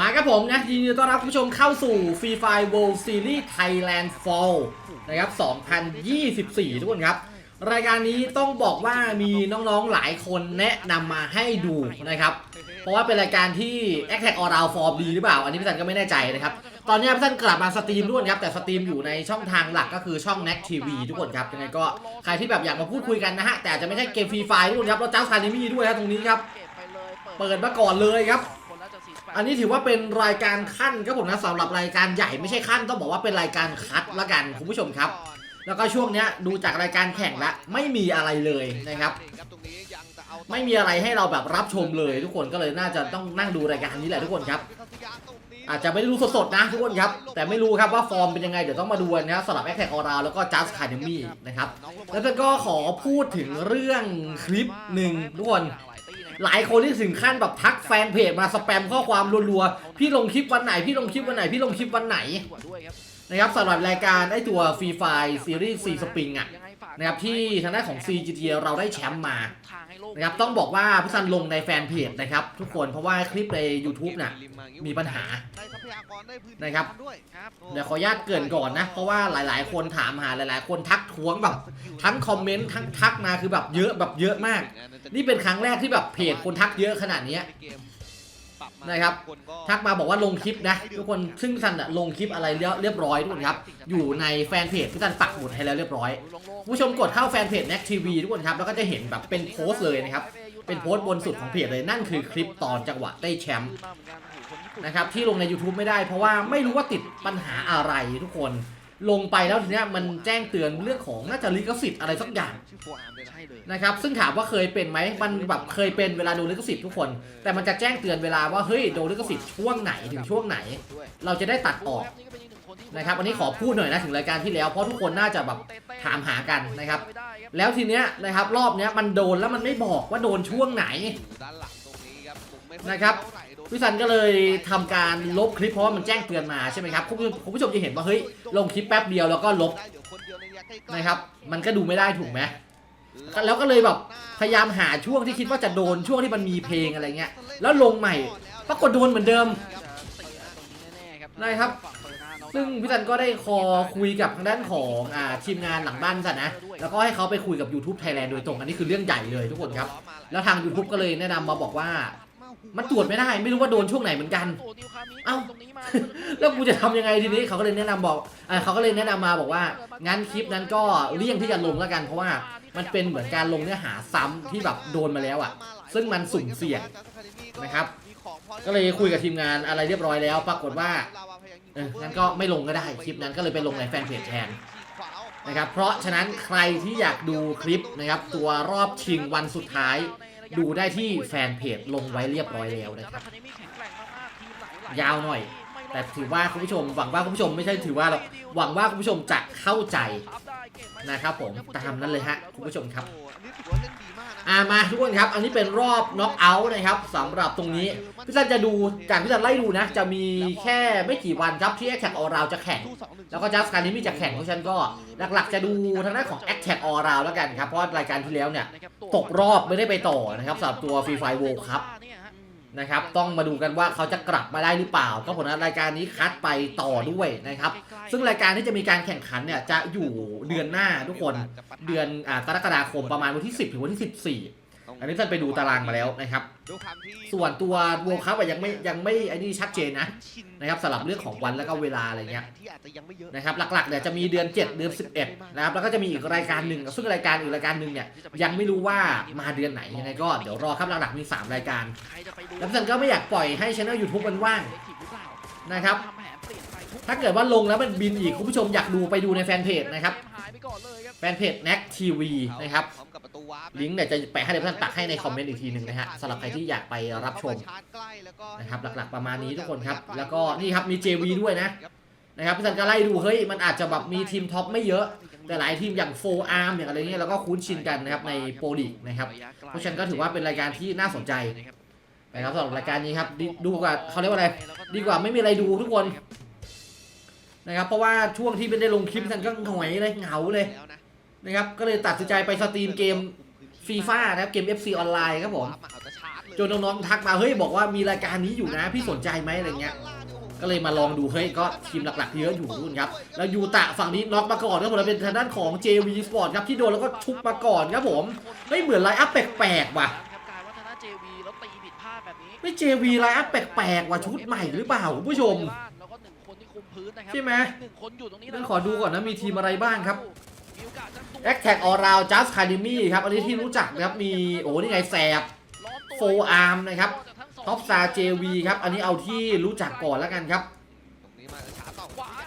มาครับผมนะยินดีต้อนรับคุณผู้ชมเข้าสู่ฟรีไฟ World Series Thailand Fall นะครับ 2024 ทุกคนครับ รายการนี้ต้องบอกว่ามีน้องๆหลายคนแนะนำมาให้ดูนะครับ เพราะว่าเป็นรายการที่ a c t a c All Round Form ดีหรือเปล่า อันนี้พี่สันก็ไม่แน่ใจนะครับ ตอนนี้พี่สันกลับมาสตรีมด้วยครับ แต่สตรีมอยู่ในช่องทางหลักก็คือช่อง n a c TV ทุกคนครับยังไงก็ใครที่แบบอยากมาพูดคุยกันนะฮะแต่จะไม่ใช่เกมฟรีไฟทุกคนครับเราจ้าซานิมี่ด้วยครับตรงนี้ครับเปิดมาก่อนเลยครับ อันนี้ถือว่าเป็นรายการขั้นครับผมนะสำหรับรายการใหญ่ไม่ใช่ขั้นต้องบอกว่าเป็นรายการคัดละกันคุณผู้ชมครับ แล้วก็ช่วงเนี้ยดูจากรายการแข่งละไม่มีอะไรเลยนะครับ ไม่มีอะไรให้เราแบบรับชมเลย ทุกคนก็เลยน่าจะต้องนั่งดูรายการนี้แหละทุกคนครับ อาจจะไม่ได้รู้สดๆนะทุกคนครับ แต่ไม่รู้ครับว่าฟอร์มเป็นยังไงเดี๋ยวต้องมาดูนนะครับสำหรับแอคแท็กออราแล้วก็จัสคาเดมี่นะครับแล้วก็ขอพูดถึงเรื่องคลิปหนึ่งทุกคน หลายคนที่ถึงขั้นแบบทักแฟนเพจมาสแปมข้อความรัวๆ พี่ลงคลิปวันไหน พี่ลงคลิปวันไหน พี่ลงคลิปวันไหนนะครับสำหรับรายการไอตัวฟรีไฟซีรีส์ซีสปริงอะ นะครับที่ทางด้านของ CGT เราได้แชมป์มานะครับต้องบอกว่าพี่ซันลงในแฟนเพจนะครับทุกคนเพราะว่าคลิปใน YouTube น่ะมีปัญหานะครับเดี๋ยวขออนุญาตเกรินก่อนนะ เพราะว่าหลาย ๆ คนถามหาหลาย ๆ คนทักท้วงแบบทั้งคอมเมนต์ทั้งทักมาคือแบบเยอะแบบเยอะมาก นี่เป็นครั้งแรกที่แบบเพจคนทักเยอะขนาดเนี้ย นะครับ ทักมาบอกว่าลงคลิปนะ ทุกคนซึ่งซันอะลงคลิปอะไรเรียบเรียบร้อยทุกคนครับ อยู่ในแฟนเพจที่ซันปักหมุดให้แล้วเรียบร้อย ผู้ชมกดเข้าแฟนเพจ n e c TV ทุกคนครับ แล้วก็จะเห็นแบบเป็นโพสต์เลยนะครับ เป็นโพสต์บนสุดของเพจเลยนั่นคือคลิปตอนจังหวะได้แชมป์นะครับที่ลงใน YouTube ไม่ได้เพราะว่าไม่รู้ว่าติดปัญหาอะไรทุกคน ลงไปแล้วทีเนี้ยมันแจ้งเตือนเรื่องของน่าจะลิขสิทธิ์อะไรสักอย่างนะครับซึ่งถามว่าเคยเป็นไหมมันแบบเคยเป็นเวลาโดนลิขสิทธิ์ทุกคน แต่มันจะแจ้งเตือนเวลาว่าเฮ้ยโดนลิขสิทธิ์ช่วงไหนถึงช่วงไหน เราจะได้ตัดออกนะครับอันนี้ขอพูดหน่อยนะถึงรายการที่แล้วเพราะทุกคนน่าจะแบบถามหากันนะครับ แล้วทีเนี้ยนะครับรอบเนี้ยมันโดนแล้วมันไม่บอกว่าโดนช่วงไหนนะครับ พี่ซันก็เลยทำการลบคลิปเพราะว่ามันแจ้งเตือนมาใช่ไหมครับคุณผู้ผู้ชมจะเห็นว่าเฮ้ยลงคลิปแป๊บเดียวแล้วก็ลบนะครับ มันก็ดูไม่ได้ถูกไหมแล้วก็เลยแบบพยายามหาช่วงที่คิดว่าจะโดนช่วงที่มันมีเพลงอะไรเงี้ย แล้วลงใหม่ ปรากฏโดนเหมือนเดิมได้ครับ ซึ่งพี่ซันก็ได้คอคุยกับทางด้านของอาทีมงานหลังบ้านซันนะ แล้วก็ให้เขาไปคุยกับ YouTube Thailand โดยตรง อันนี้คือเรื่องใหญ่เลยทุกคนครับ แล้วทาง YouTube ก็เลยแนะนำมาบอกว่า มันตรวจไม่ได้ ไม่รู้ว่าโดนช่วงไหนเหมือนกัน เอ้า แล้วกูจะทำยังไงทีนี้เขาก็เลยแนะนำบอกอ่าเขาก็เลยแนะนำมาบอกว่างั้นคลิปนั้นก็เลี่ยงที่จะลงแล้วกัน เพราะว่ามันเป็นเหมือนการลงเนื้อหาซ้ำที่แบบโดนมาแล้วอะ ซึ่งมันสุ่มเสี่ยงนะครับ ก็เลยคุยกับทีมงานอะไรเรียบร้อยแล้ว ปรากฏว่าเอองั้นก็ไม่ลงก็ได้คลิปนั้นก็เลยไปลงในแฟนเพจแทนนะครับ เพราะฉะนั้นใครที่อยากดูคลิปนะครับตัวรอบชิงวันสุดท้าย ดูได้ที่แฟนเพจลงไว้เรียบร้อยแล้วนะครับ ยาวหน่อย แต่ถือว่าคุณผู้ชมหวังว่าคุณผู้ชมไม่ใช่ถือว่าหรอกหวังว่าคุณผู้ชมจะเข้าใจ นะครับผมตามนั้นเลยฮะคุณผู้ชมครับอ่ามาทุกคนครับ อันนี้เป็นรอบน็อกเอาท์นะครับสำหรับตรงนี้พี่ซันจะดูจากพี่ซันไล่ดูนะ จะมีแค่ไม่กี่วันครับที่แอคแท็กออราวจะแข่ง แล้วก็จัสการนี้มีจะแข่งเพราะฉะนันก็ หลักๆ จะดูทางด้านของ a t t a c All Round แล้วกันครับเพราะว่ารายการที่แล้วเนี่ยตกรอบไม่ได้ไปต่อนะครับสำหรับตัว Free Fire World Cup นะครับ ต้องมาดูกันว่าเขาจะกลับมาได้หรือเปล่า ก็ผลรายการนี้คัดไปต่อด้วยนะครับ ซึ่งรายการที่จะมีการแข่งขันเนี่ยจะอยู่เดือนหน้าทุกคน เดือนอ่ากรกฎาคมประมาณวันที่ 10 ถึงวันที่ 14 อันนี้ท่านไปดูตารางมาแล้วนะครับ ส่วนตัว World Cup อะยังไม่ยังไม่ไอ้นี่ชัดเจนนะนะครับสำหรับเรื่องของวันแล้วก็เวลาอะไรเงี้ยนะครับหลักๆเนี่ยจะมีเดือน 7 เดือน 11นะครับแล้วก็จะมีอีกรายการหนึ่งซึ่งรายการอีกรายการหนึ่งเนี่ยยังไม่รู้ว่ามาเดือนไหนยังไงก็เดี๋ยวรอครับหลักๆมี 3 รายการ แล้วฉันก็ไม่อยากปล่อยให้ช่อง YouTube มันว่างนะครับถ้าเกิดว่าลงแล้วมันบินอีกคุณผู้ชมอยากดูไปดูในแฟนเพจนะครับแฟนเพจ n a c TV นะครับ ลิงก์เนี่ยจะแปะให้เดี๋ยวท่านตักให้ในคอมเมนต์อีกทีหนึ่งนะฮะสำหรับใครที่อยากไปรับชมนะครับหลักๆประมาณนี้ทุกคนครับ แล้วก็นี่ครับมี JV ด้วยนะนะครับพี่สันก็ไล่ดูเฮ้ยมันอาจจะแบบมีทีมท็อปไม่เยอะแต่หลายทีมอย่างโฟอาร์มอย่างอะไรเงี้ยเราก็คุ้นชินกันนะครับในโปรลีกนะครับเพราะฉะนั้นก็ถือว่าเป็นรายการที่น่าสนใจนะครับสำหรับรายการนี้ครับดีดูกว่าเขาเรียกว่าอะไร ดีกว่าไม่มีอะไรดูทุกคนนะครับเพราะว่าช่วงที่ไม่ได้ลงคลิปสันก็หงอยเลยเหงาเลย นะครับ ก็เลยตัดสินใจไปสตรีมเกมฟีฟ่านะครับเกม FC ออนไลน์ครับผมจนน้องๆทักมาเฮ้ยบอกว่ามีรายการนี้อยู่นะ พี่สนใจไหมอะไรเงี้ยก็เลยมาลองดูเฮ้ยก็ทีมหลักๆเยอะอยู่นู่นครับแล้วยูตะฝั่งนี้น็อกมาก่อนครับผมแล้วเป็นทางด้านของ JV Sport ครับที่โดนแล้วก็ชุบมาก่อนครับผมเฮ้ยเหมือนไลน์อัพแปลกๆว่ะครับกลายว่าทางด้าน JV แล้วตีผิดพลาดแบบนี้ไม่ JV ไลน์อัพแปลกๆว่ะชุดใหม่หรือเปล่าคุณผู้ชมแล้วก็หนึ่งคนที่คุมพื้นนะครัใช่ไหมหนึ่งคนอยู่ตรงนี้งั้นขอดูก่อนนะมีทีมอะไรบ้างครับ แอคแท็กออราวจัสคาเดมี่ครับ อันนี้ที่รู้จักนะครับมีโอ้นี่ไงแสบโฟอาร์มนะครับท็อปซาเจวีครับ อันนี้เอาที่รู้จักก่อนแล้วกันครับ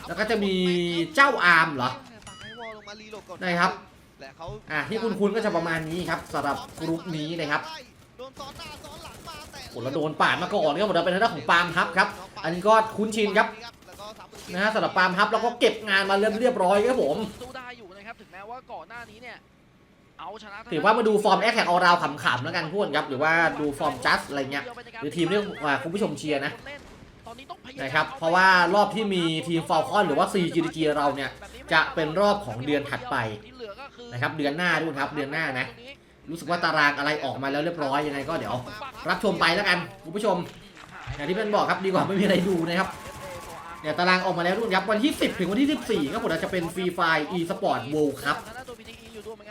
แล้วก็จะมีเจ้าอาร์มเหรอนได้ครับอะที่คุณคุณก็จะประมาณนี้ครับสำหรับกรุ๊ปนี้นะครับโดนซ้อนหน้าซ้อนหลังมาแต่โอ้แล้วโดนปาดมาก่อนครับผมเราเป็นทางด้านของปาล์มฮับครับ อันนี้ก็คุ้นชินครับนะฮะสำหรับปาล์มฮับแล้วก็เก็บงานมาเรียบเรียบร้อยครับผม ว่าก่อนหน้านี้เนี่ยเอาชนะทงถือว่ามาดูฟอร์มแอคแท็กออราวขำๆแล้วกันพูดครับหรือว่าดูฟอร์มจัสอะไรเงี้ยหรือทีมที่อ่าคุณผู้ชมเชียร์นะตอนนี้ต้องพยายามนะครับเพราะว่ารอบที่มีทีมฟอลคอนหรือว่า CGG เราเนี่ยจะเป็นรอบของเดือนถัดไปที่เหลือก็อนะครับเดือนหน้าด้วยครับเดือนหน้านะรู้สึกว่าตารางอะไรออกมาแล้วเรียบร้อยยังไงก็เดี๋ยว รับชมไปแล้วกันคุณผู้ชมอย่างที่เพื่อนบอกครับดีกว่าไม่มีอะไรดูนะครับ เนี่ยตารางออกมาแล้วด้วยครับ วันที่ 10 ถึงวันที่ 14ครับผมจะเป็นฟรีไฟ e sport world cup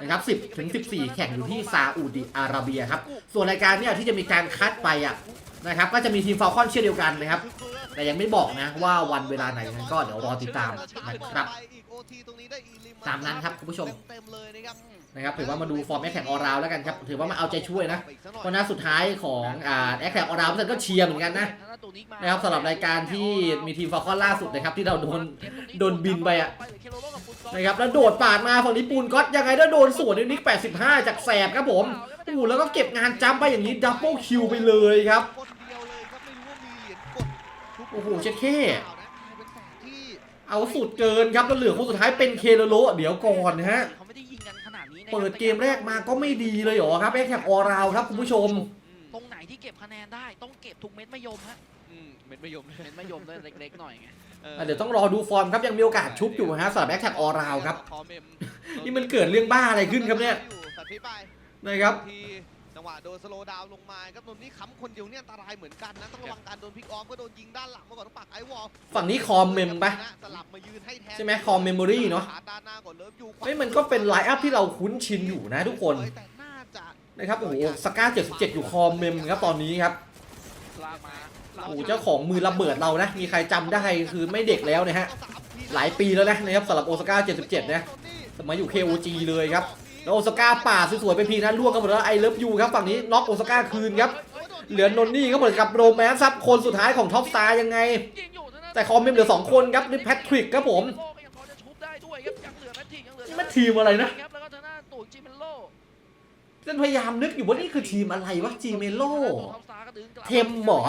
นะครับ 10 ถึง 14 แข่งอยู่ที่ซาอุดิอาระเบียครับ ส่วนรายการเนี่ยที่จะมีการคัดไปอะนะครับก็จะมีทีมฟอลคอนเช่นเดียวกันนะครับ แต่ยังไม่บอกนะว่าวันเวลาไหนนั้นก็เดี๋ยวรอติดตามนะครับ ตามนั้นครับคุณผู้ชมเต็มเลย นะครับนะครับถือว่ามาดูฟอร์มแอคแท็กออราวแล้วกันครับถือว่ามาเอาใจช่วยนะเพราะนัดสุดท้ายของอ่าแอคแท็กออราวเพื่อนก็เชียร์เหมือนกันนะนะครับสำหรับรายการที่มีทีมฟอลคอนล่าสุดนะครับที่เราโดนโดนบินไปอะนะครับแล้วโดดปาดมาฝั่งนี้ปูนก็อตยังไงแล้วโดนสวนในนิก 85 จากแสบครับผมโอ้โหแล้วก็เก็บงานจัมป์ไปอย่างนี้ดับเบิลคิวไปเลยครับคนเดียวเลยครับไม่รู้ว่ามีเหรียญกดทุกโอ้โหเช็ดเข้เปล่านะเป็นแสงที่เอาสุดเกินครับแล้วเหลือคนสุดท้ายเป็นเคโลโลเดี๋ยวก่อนนะฮะ เขาไม่ได้ยิงกันขนาดนี้นะครับเปิดเกมแรกมาก็ไม่ดีเลยเหรอครับแอคแท็กออราวครับคุณผู้ชม ตรงไหนที่เก็บคะแนนได้ต้องเก็บทุกเม็ดมะยมฮะอืมเม็ดมะยมเลยเม็ดมะยมด้วยเล็กๆหน่อยไงอะเดี๋ยวต้องรอดูฟอร์มครับยังมีโอกาสชุบอยู่ฮะสำหรับแอคแท็กออราวครับขอเมมนี่มันเกิดเรื่องบ้าอะไรขึ้นครับเนี่ยตัดพิษไปนะครับที จังหวะโดนสโลว์ดาวน์ลงมาครับนนนี่ค้ำคนเดียวเนี่ยอันตรายเหมือนกันนะต้องระวังการโดนพลิกออฟก็โดนยิงด้านหลังมาก่อนต้องปักไอวอลฝั่งนี้คอมเมมปะสลับมายืนให้แทนใช่ไหม Core Memory เนอะขาด้านหน้าก่อนเลิฟอยู่เฮ้ยมันก็เป็นไลน์อัพที่เราคุ้นชินอยู่นะทุกคนแต่น่าจะนะครับโอ้โหสก้า77 อยู่คอมเมมครับตอนนี้ครับลากมาโอ้โหเจ้าของมือระเบิดเรานะมีใครจำได้คือไม่เด็กแล้วนะฮะหลายปีแล้วนะนะครับสำหรับโอซาก้า77นะสมัยอยู่ KOG เลยครับ แล้วโอซาก้าป่าดสวยๆไปพีนั้นล่วงกันหมดแล้วไอเลิฟยูครับฝั่งนี้น็อกโอซาก้าคืนครับเหลือนนนี่ก็เหมือนกับโรแมนซ์ซับคนสุดท้ายของท็อปสตาร์ยังไงยิงอยู่นะแต่คอมเมมเหลือ 2 คนครับนี่แพทริกครับผมโลก็ยังพอจะชุบได้ด้วยครับยังเหลือแมททิกยังเหลือนี่มันทีมอะไรนะครับแล้วก็ทางด้านตู่จิเมโลเส้นพยายามนึกอยู่ว่านี่คือทีมอะไรวะจีเมโลท็อปสตาร์ก็ดึงกลับเทมเหรอ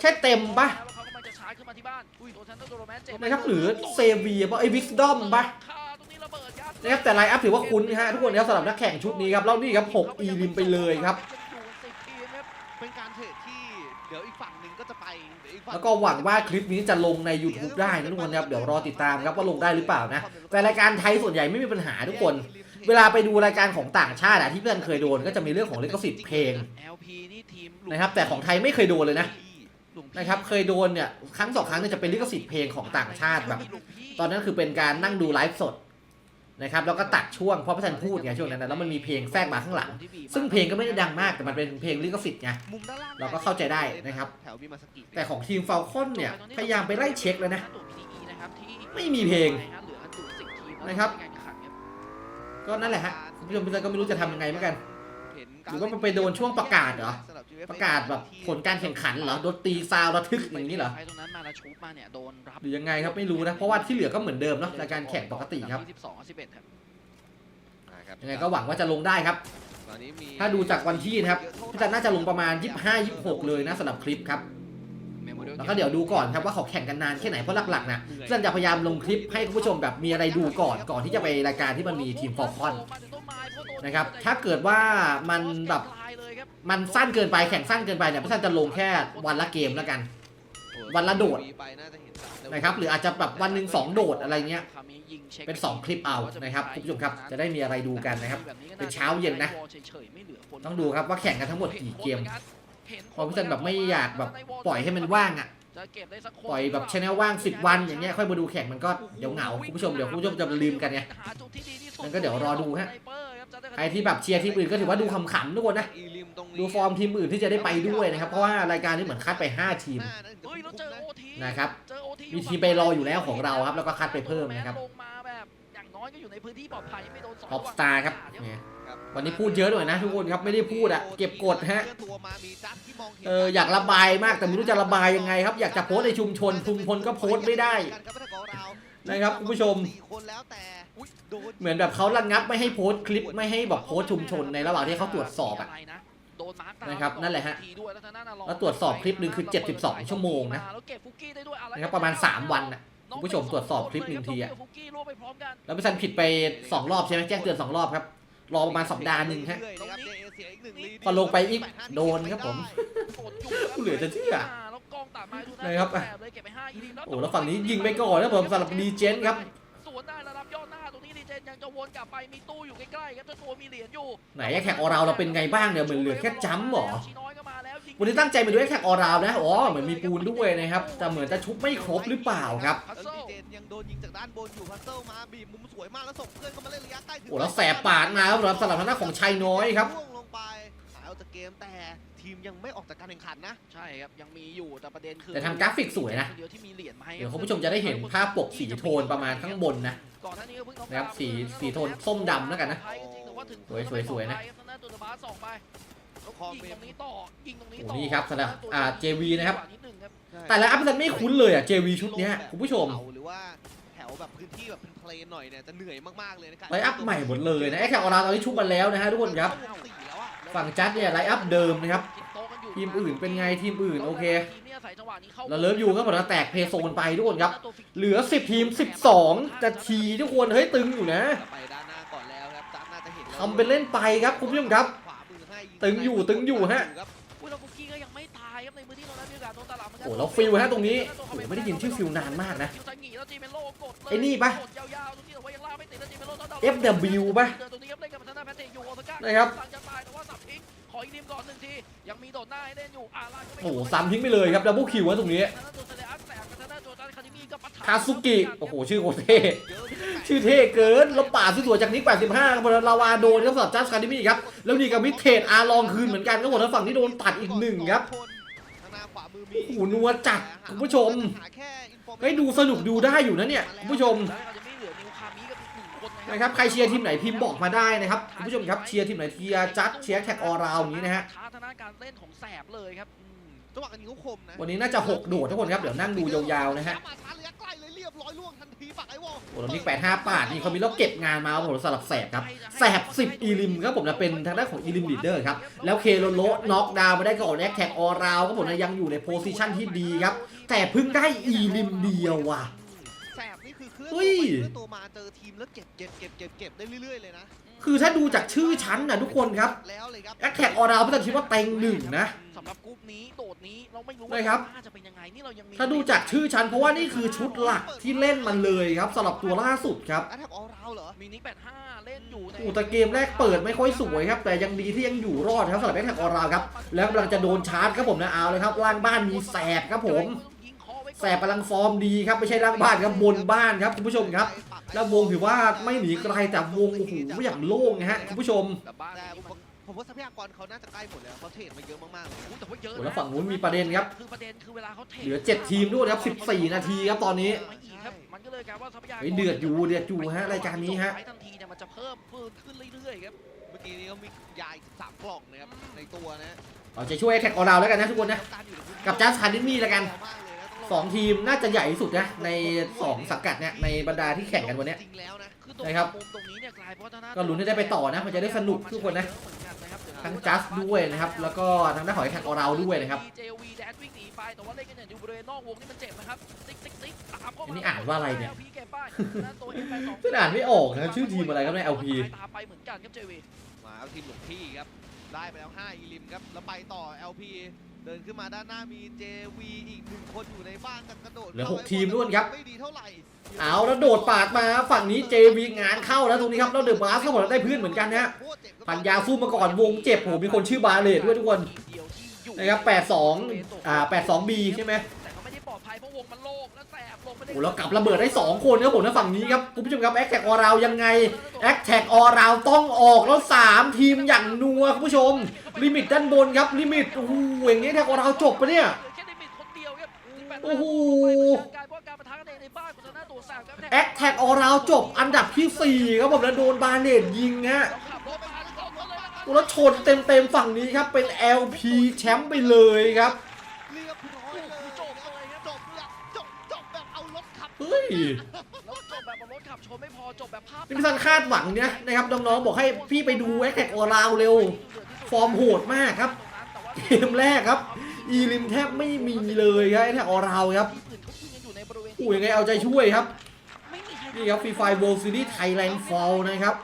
ใช่เต็มปะแล้วเขากำลังจะชาร์จขึ้นมาที่บ้านอุ้ยโดนทันโดนโรแมนเจ็บนะครับหรือเซเวียป่ะไอวิสดอมป่ะคาตรง นะครับแต่ไลน์อัพถือว่าคุ้นนะฮะทุกคนครับสำหรับนักแข่งชุดนี้ครับแล้วนี่ครับ6อีริมไปเลยครับเป็นการเทรดที่เดี๋ยวอีกฝั่งหนึ่งก็จะไปแล้วก็หวังว่าคลิปนี้จะลงใน YouTube ได้นะทุกคนครับเดี๋ยวรอติดตามครับว่าลงได้หรือเปล่านะ แต่รายการไทยส่วนใหญ่ไม่มีปัญหาทุกคน เวลาไปดูรายการของต่างชาติอะที่เพื่อนเคยโดนก็จะมีเรื่องของลิขสิทธิ์เพลง LP นี่ทีมนะครับแต่ของไทยไม่เคยโดนเลยนะนะครับเคยโดนเนี่ยครั้งสองครั้งเนี่ยจะเป็นลิขสิทธิ์เพลงของต่างชาติแบบ ตอนนั้นคือเป็นการนั่งดูไลฟ์สด นะครับแล้วก็ตัดช่วงเพราะพระทันพูดไงช่วงนั้นนะแล้วมันมีเพลงแทรกมาข้างหลัง ซึ่งเพลงก็ไม่ได้ดังมากแต่มันเป็นเพลงลิขสิทธิ์ไงเราก็เข้าใจได้นะครับ แต่ของทีมเฟลคอนเนี่ยพยายามไปไล่เช็คแล้วนะไม่มีเพลงนะครับ ก็นั่นแหละฮะคุณผู้ชมเพื่อนก็ไม่รู้จะทำยังไงเหมือนกันหรือว่ามันไปโดนช่วงประกาศเหรอ ประกาศแบบผลการแข่งขันเหรอดนตรีซาวด์ระทึกอย่างนี้เหรอไอ้ตรงนั้นมาแล้วชุบมาเนี่ยโดนรับหรือยังไงครับไม่รู้นะเพราะว่าที่เหลือก็เหมือนเดิมเนาะรายการแข่งปกติครับที่12 11ครับยังไงก็หวังว่าจะลงได้ครับตอนนี้มีถ้าดูจากวันที่นะครับพี่จันน่าจะลงประมาณ 25-26 เลยนะสำหรับคลิปครับ แล้วก็เดี๋ยวดูก่อนครับว่าเขาแข่งกันนานแค่ไหนเพราะหลักๆนะพี่จันจะพยายามลงคลิปให้คุณผู้ชมแบบมีอะไรดูก่อนก่อนที่จะไปรายการที่มันมีทีมฟอร์คอนนะครับ ถ้าเกิดว่ามันแบบ มันสั้นเกินไปแข่งสั้นเกินไปเนี่ยพี่จันจะลงแค่วันละเกมแล้วกัน วันละโดดนะครับหรืออาจจะแบบวันหนึ่งสองโดดอะไรเงี้ยเป็นสองคลิปเอานะครับคุณผู้ชมครับจะได้มีอะไรดูกันนะครับเป็นเช้าเย็นนะ ต้องดูครับว่าแข่งกันทั้งหมดกี่เกมพราะพี่ซันแบบไม่อยากแบบปล่อยให้มันว่างอะปล่อยแบบชแนลว่าง 10 วันอย่างเงี้ยค่อยมาดูแข่งมันก็เดี๋ยวเหงาคุณผู้ชมเดี๋ยวคุณผู้ชมจะลืมกันไงหาจุดที่ดีที่สุงั้นก็เดี๋ยวรอดูฮะ สไนเปอร์ครับจะได้ใครที่แบบเชียร์ทีมอื่นก็ถือว่าดูขำๆทุกคนนะอีลิมตรงนี้ดูฟอร์มทีมอื่นที่จะได้ไปด้วยนะครับ เพราะว่ารายการนี้เหมือนคัดไป 5 ทีมหน้านั้นถึงเฮ้ยแล้วเจอคุ้มโอๆนะทีนะครับเจอ OT มีทีมไปรออยู่แล้วของเราครับ แล้วก็คัดไปเพิ่มนะครับลงมาแบบอย่างน้อยก็อยู่ในพื้นที่ปลอดภัยไม่โดนสอยท็อปสตาร์ครับเดี๋ยวเนี่ยครับวันนี้พูดเยอะหน่อยนะทุกคนครับไม่ได้พูดอะเก็บกดฮะเคลื่อนตัวมามีจัดที่มองห็นเอออยากระบายมากแต่ไม่รู้จะระบายยังไงครับ อยากจะโพสต์ในชุมชนชุมชนก็โพสต์ไม่ได้ นะครับคุณผู้ชมสี่คนแล้วแต่อุ๊ยโดนเหมือนแบบเขาระงับไม่ให้โพสต์คลิปไม่ให้แบบโพสต์ชุมชนในระหว่างที่เขาตรวจสอบอะมีไรนะโดนมาร์คตามนะครับนั่นแหละฮะทีด้วยแล้วทางด้านน่ะรอแล้วตรวจสอบคลิปหนึ่งคือ 72 ชั่วโมงนะแล้วเก็บฟุกกี้ได้ด้วยอ่นะครับประมาณสามวันน่ะคุณผู้ชมตรวจสอบคลิปหนึ่งทีอะฟุกกี้ร่วมไปพร้อมกันแล้วพี่ซันผิดไป 2 รอบใช่ไหมแจ้งเตือน 2 รอบครับรอประมาณสัปดาห์หนึ่งฮะเรื่อยๆนะครับ JA เสียอีกหนึ่งลีดพอลงไปอีกโดนครับผมกดอยู่ครับเหลือจะเชื่อแล้วกล้อง ตัดมาดูนะครับแสบเลยเก็บไปห้าอีลิมโอ้แล้วฝั่งนี้ยิงไปก่อนนะผมสำหรับดีเจนครับสวนได้ระดับยอดหน้าตรงนี้ดีเจนยังจะวนกลับไปมีตู้อยู่ใกล้ๆครับเจ้าตัวมีเหรียญอยู่ไหนแท็กออราวเราเป็นไงบ้างเนี่ยเหมือนเหลือแค่จัมป์เหรอชีน้อยก็มาแล้วยิงวันนี้ตั้งใจมาดูแท็กออราวนะอ๋อเหมือนมีปูนด้วยนะครับแต่เหมือนจะชุบไม่ครบหรือเปล่าครับแล้วดีเจนยังโดนยิงจากด้านบนอยู่พัซเซิลมาบีบมุมสวยมากแล้วส่งเพื่อนเข้ามาเล่นระยะใกล้ถึงโอ้แล้วแสบปากนะครับสำหรับสำหรับทางด้านของชัยน้อยครับล่วงลงไปหายออกจากเกมแต่ ทีมยังไม่ออกจากการแข่งขันนะ ใช่ครับ ยังมีอยู่แต่ประเด็นคือแต่ทำกราฟิกสวยนะคเดียวที่มีเหรียญมาให้เดี๋ยวคุณผู้ชมจะได้เห็นภาพปกสีโทนประมาณข้างบนนะก่อนหน้านี้ก็เพิ่งนะครับสีสีโทนส้มดำแล้วกันนะไทยก็จริงแต่ว่าถึงสวยสวยสวยนะทางด้านตัวบาสส่องไปแล้วยิงตรงนี้ต่อยิงตรงนี้โอ้ต่อนี่ครับสำหรับอ่า JV นะครับนิดนึงครับแต่ละอัพพี่ซันไม่คุ้นเลยอะ JV ชุดเนี้ยคุณผู้ชมหรือว่าแถวแบบพื้นที่แบบเป็นเพลนหน่อยเนี่ยจะเหนื่อยมากๆเลยนะไลน์อัพใหม่หมดเลยนะไอ้แท็กออราวตอนนี้ชุบมาแล้วนะฮะทุกคนครับสี่แล้วอะ ฝั่งจัดเนี่ยไลน์อัพเดิมนะครับติดโต๊ะกันอยู่ทีมอื่นเป็นไงทีมอื่นโอเคทีมเนี่ยใส่จังหวะนี้เข้าเราเลิฟอยู่ครับผมนะแตกเพย์โซนไปทุกคนครับ เหลือ 10 ทีม 12นาทีทุกคนเฮ้ยตึงอยู่นะไปด้านหน้าก่อนแล้วครับจัดน่าจะเห็นแล้วทำเป็นเล่นไปครับคุณผู้ชมครับขวามือให้ยิตึงอยู่ตึงอยู่ฮะครับอุ้ยแล้วฟุกกี้ก็ยังไม่ตายครับในพื้นที่ตรงนั้นมีโอกาสโดนตลาดเหมือนกัโอ้แล้วฟิลฮะตรงนี้โอ้ไม่ได้ยินชื่อฟิลนานมากนะฟิลจะหงีแล้วจีเมโลกดเลยไอ้นี่ปะกดยาวๆตรงนี้แต่ว่ายังล่าไม่ติดแล้วจีเมโลต้องดาว FW ปะเดินตรงนี้ครับเล่นกับทางด้านแพทเทยูโอซาก้านะครับ ออีกทีมก่อนหนึ่งทียังมีโดดหน้าให้เล่นอยู่อาลานก็ไม่โอ้โหซ้ำทิ้งไปเลยครับดับเบิลคิวตรงนี้ทางด้านตัวเซเลอัสแตกกับทางด้านตัวจานคาเดมี่ก็ปะทะคาซุกิโอ้โหชื่อโคตรเท่เยอะเหมือนกันชื่อเท่เกินแล้วป่าสวยๆจากนิก85ครับผมลาวาโดนครับสำหรับจัสคาร์ดิมี่ครับแล้วนี่กับมิเทจอาร์ลองคืนเหมือนกันครับผมแล้วฝั่งที่โดนตัดอีกหนึ่งครับทางหน้าขวามือมีโอ้โหนัวจัดคุณผู้ชมหาแค่ information เฮ้ยดูสนุกดูได้อยู่นะเนี่ยคุณผู้ชม นึ่งคนนะครับใครเชียร์ทีมไหนพิมพ์บอกมาได้นะครับคุณผู้ชมครับเชียร์ทีมไหนเชียร์จัดเชียร์แท็กออราวอย่างนี้นะฮะท้าทางด้านการเล่นของแสบเลยครับอืมจังหวะการยิงเขาคมนะวันนี้น่าจะ6โดดทุกคนครับเดี๋ยวนั่งดูยาวๆนะฮะมาช้าระยะใกล้เลยเรียบร้อยล่วงทันทีปักไอ้วอลโอ้โหนี่85ปาดนี่เขามีแล้วเก็บงานมาครับผมสำหรับแสบครับแสบ10อีลิมครับผมนะเป็นทางด้านของอีลิมลีดเดอร์ครับแล้วเคโลโลน็อกดาวน์มาได้ก่อนแอคแท็กออราวครับผมนะยังอยู่ในโพซิชันที่ดีครับแต่เพิ่งได้อีลิมเดียวว่ะแสบ นี่คือเคลื่อนเฮ้ตัวไปยเคลื่อนตัวมาเจอทีมแล้วเก็บเก็บเก็บเก็บเก็บได้เรื่อยๆเลยนะคือถ้าดูจากชื่อชั้นนะทุกคนครับแล้วเลยครับแอคแท็กออราวพี่ตันคิดว่าเต็งหนึ่งนะ สำหรับกรุ๊ปนี้โดดนี้เราไม่รู้ได้ครับน่าจะเป็นยังไงนี่เรายังมีถ้าดูจากชื่อชั้นเพราะว่านี่คือชุดหลักที่เล่นมันเลยครับสำหรับตัวล่าสุดครับแอทแทกออราวเหรอมีนิก85เล่นอยู่ในอูแต่เกมแรกเปิดไม่ค่อยสวยครับ แต่ยังดีที่ยังอยู่รอดครับสำหรับแอคแท็กออราวครับแล้วกำลังจะโดนชาร์จครับผมนะเอาเลยครับล่างบ้านมีแสบครับผม แสบกำลังฟอร์มดีครับไม่ใช่ล่างบ้านครับบนบ้านครับคุณผู้ชมครับ แล้ววงถือว่าไม่หนีไกลแต่วงโอ้โหอย่างโล่งนะฮะคุณผู้ชมแต่บ้านแต่นี้ผมมันผมว่าทรัพยากรเขาน่าจะใกล้หมดแล้วเขาเทรดมาเยอะมากๆเลยอุ๊ยแต่ว่าเยอะโอ้นะแล้วฝั่งนู้นมีประเด็นครับ คือประเด็นคือเวลาเขาเทเหลือ7ทีมด้วยครับ14 นาทีครับตอนนี้ ไม่อีกครับมันก็เลยกลายว่าทรัพยากรเฮ้ยเดือดอยู่เดือดอยู่ฮะรายการนี้ฮะไปทันทีเนี่ยมันจะเพิ่มเพิ่มขึ้นเรื่อยๆครับเมื่อกี้นี้เขามียายสามกล่องนะครับในตัวนะเราจะช่วยแท็กออราวแล้วกันนะทุกคนนะ กับจัสคาร์ดิมี่แล้วกัน สองทีมน่าจะใหญ่ที่สุดนะในสองสังกัดเนี่ยในบรรดาที่แข่งกันวันเนี้ยจริงแล้วนะคือตรงนะครับมุมตรงนี้เนี่ยกลายเป็นว่าทางด้านก็ลุ้นให้ได้ไปต่อนะมันจะได้สนุกทุกคนนะทั้งจัสด้วยนะครับ แล้วก็ทางด้านของแท็กออราวด้วยนะครับเจวีแดนวิ่งหนีไปแต่ว่าเล่นกันอย่างอยู่บริเวณนอกวงนี่มันเจ็บนะครับติ๊กติ๊กติ๊กตามเข้าอันมานี้อ่านว่าอะไรเนี่ยพีเก็บป้ายนั่นตัว F82 ฉันอ่านไม่ออกนะชื่อทีมอะไรครับใน LP ตามไปเหมือนกันครับเจวีมาเอาทีมหลวงพี่ครับได้ไปแล้ว5อีลิมครับแล้วไปต่อ LP เดินขึ้นมาด้านหน้ามี JV อีกหนึ่งคนอยู่ในบ้านกันกระโดดเหลือข้าหกไว้ทีมด้วยครับ ไม่ดีเท่าไหร่เอาแล้วโดดปาดมาฝั่งนี้ JV งานเข้าแล้วตรงนี้ครับแล้วเดอะบาสเข้าหมดแล้วได้เพื่อนเหมือนกันนะฮะโคตรเจ็บครับพันยาสู้มาก่อนวงเจ็บโหมีคนชื่อบาเลตด้วยทุกคนทีเดียวที่อยู่นะครับ82อ่า 82B ใช่ไหม เพราะวงมันโล่งแล้วแสบลงไปได้โอ้แล้วกลับระเบิดได้ 2 คนครับผมนะฝั่งนี้ครับคุณผู้ชมครับแอคแท็กออราวยังไงแอคแท็กออราวต้องออกแล้ว 3 ทีมอย่างนัวคุณผู้ชม ลิมิตด้านบนครับลิมิตโอ้โหอย่างงี้แท็กออราวจบปะเนี่ยเหลือแค่ลิมิตคนเดียวครับ18โอ้โหการป้องกันปะทะกันเองในบ้านของทางหน้าตัวสามครับแอคแท็กออราวจบอันดับที่ 4 ครับผมแล้วโดนบาเลตยิงฮะเราขับรถมาแล้วก็เลยนะครับแล้วชนเต็มๆฝั่งนี้ครับเป็น LP แชมป์ไปเลยครับเรียบ ย แล้วจบแบบรถขับชนไม่พอจบแบบภาพนี่พี่ซันคาดหวังเนี่ยนะครับน้องๆบอกให้พี่ไปดูแอคแท็กออราวเร็ว ฟอร์มโหดมากครับ เกมแรกครับ อีลิมแทบไม่มีเลยครับแอคแท็กออราวครับมีปืนเขายิงกันอยู่ในบริเวณอู้ยังไงเอาใจช่วยครับไม่มีใครนี่ครับฟรีไฟโวลซีรีส์ไทยแลนด์ฟอลนะครับ